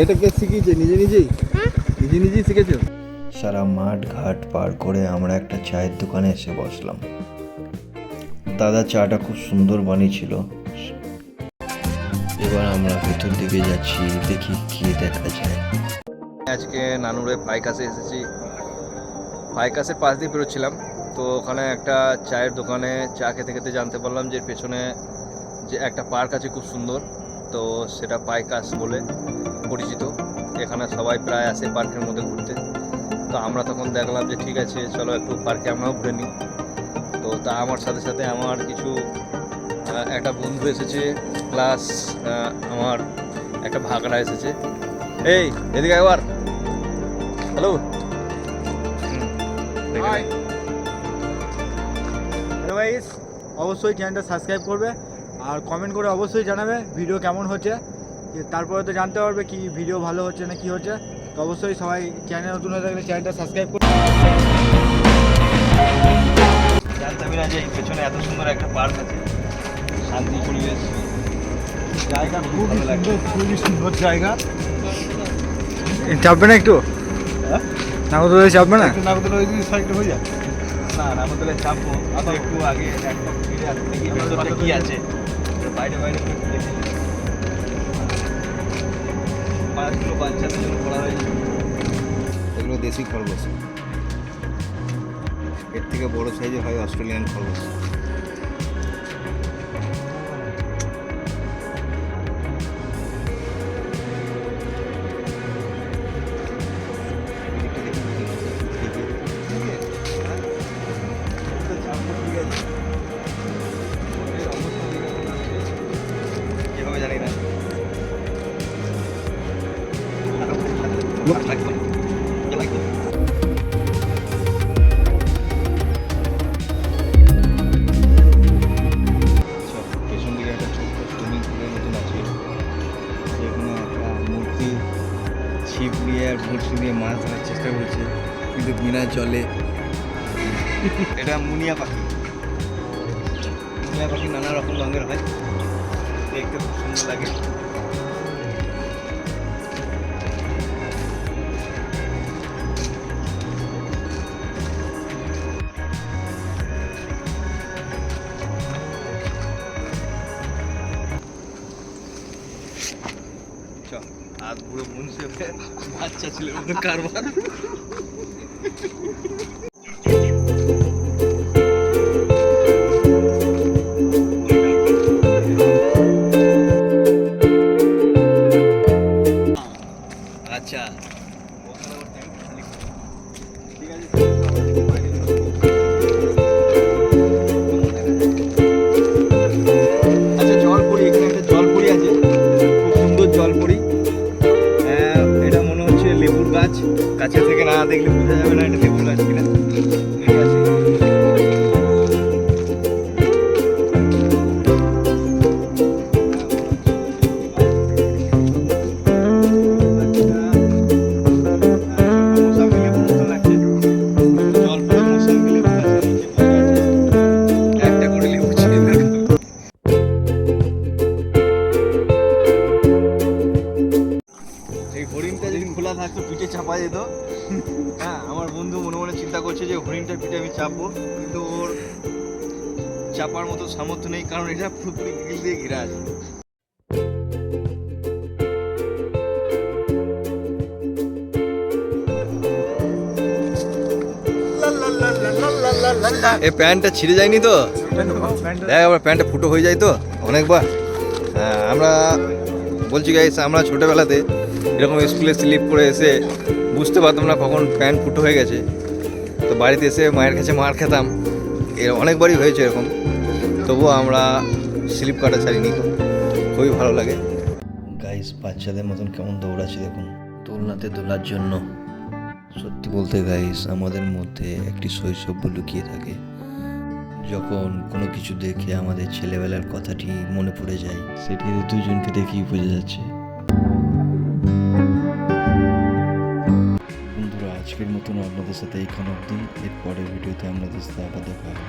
এটা কে শিখিয়েছে? নিজে নিজেই? নিজে নিজেই শিখেছো? সারা মাঠ ঘাট পার করে আমরা একটা চায়ের দোকানে এসে বসলাম। দাদা চাটা খুব সুন্দর বানিয়েছিল। এবার আমরা ভেতর দিকে যাচ্ছি দেখি কি দেখা যায়। আজকে নানুরে পাইকাসে এসেছি। পাইকাসের পাশ দিয়ে বেরোচ্ছিলাম। তো ওখানে একটা চায়ের দোকানে চা খেতে খেতে জানতে পারলাম যে পেছনে যে একটা পার্ক আছে খুব সুন্দর। তো সেটা পাইকাস বলে পরিচিত। এখানে সবাই প্রায় আসে পার্কের মধ্যে ঘুরতে। তো আমরা তখন দেখলাম যে ঠিক আছে, চলো একটু পার্কে আমরাও ঘুরে নিই। তো তা আমার সাথে সাথে আমার কিছু একটা বন্ধু এসেছে, প্লাস আমার একটা ভাগনা এসেছে। এই, এদিকে একবার হ্যালো? অবশ্যই চ্যানেলটা সাবস্ক্রাইব করবে। আর কমেন্ট করে অবশ্যই জানাবে ভিডিও কেমন হচ্ছে। যে তারপরে তো জানতে পারবে কি ভিডিও ভালো হচ্ছে না কি হচ্ছে। তো অবশ্যই সবাই চ্যানেল নতুন হয়ে থাকলে চ্যানেলটা সাবস্ক্রাইব করবে জানতামই না যে এই পেছনে এত সুন্দর একটা পার্ক আছে। শান্তি পরিবেশ। জায়গা খুবই সুন্দর, খুবই সুন্দর জায়গা। চাপবে না একটু? হ্যাঁ? নাগরদোলায় চাপবে না? নাগরদোলা ওই দিকে সাইডে হয়ে যায় না নাগরদোলায় চাপবো আবার একটু আগে একটা ফিরে আসতে দেখি ভেতরটা কি আছে। বাইরে বাইরে দেখে। পাঁচগুলো করা হয়েছে। এগুলো দেশি খরগোশ। এর থেকে বড় সাইজের হয় অস্ট্রেলিয়ান খরগোশ। ছোট্ট সুইমিং পুলের মতন আছে মূর্তি ছিপ নিয়ে আর বড়শি দিয়ে মাছ ধরার চেষ্টা করছে কিন্তু বিনা জলে এটা মুনিয়া পাখি মুনিয়া পাখি নানা রকম রঙের হয় দেখতে খুব সুন্দর লাগে। চ আর পুরো মনুষ্য বাচ্চা ছিল কারবার আচ্ছা ওখানে আবার tank খালি করো। ঠিক আছে থাকতো পিঠে চাপা যেত হ্যাঁ আমার বন্ধু মনে মনে চিন্তা করছে যে হরিণটার পিঠে আমি চাপবো কিন্তু ওর চাপার মতো সামর্থ্য নেই কারণ এটা পুরোপুরি গ্রিল দিয়ে ঘেরা আছে। এ প্যান্টটা ছিঁড়ে যায়নি তো? দেখ আবার প্যান্টটা ফুটো হয়ে যায় তো অনেকবার। হ্যাঁ আমরা বলছি গাইস আমরা ছোটোবেলাতে এরকম স্কুলে স্লিপ করে এসে বুঝতে পারতাম না কখন প্যান্ট ফুটো হয়ে গেছে। তো বাড়িতে এসে মায়ের কাছে মার খেতাম। এর অনেকবারই হয়েছে এরকম। তবুও আমরা স্লিপ কাটা ছাড়িনি। খুবই ভালো লাগে। গাইস বাচ্চাদের মতন কেমন দৌড়াচ্ছে দেখুন। দোলনাতে দোলার জন্য। সত্যি বলতে গাইস আমাদের মধ্যে একটি শৈশব লুকিয়ে থাকে। যখন কোনো কিছু দেখে আমাদের ছেলেবেলার কথাটি মনে পড়ে যায়, সেটি দুজনকে দেখেই বোঝা যাচ্ছে। বন্ধুরা, আজকের মতন আপনাদের সাথে এখানে অবধি। এর পরের ভিডিওতে আপনাদের সাথে আবার দেখা হবে।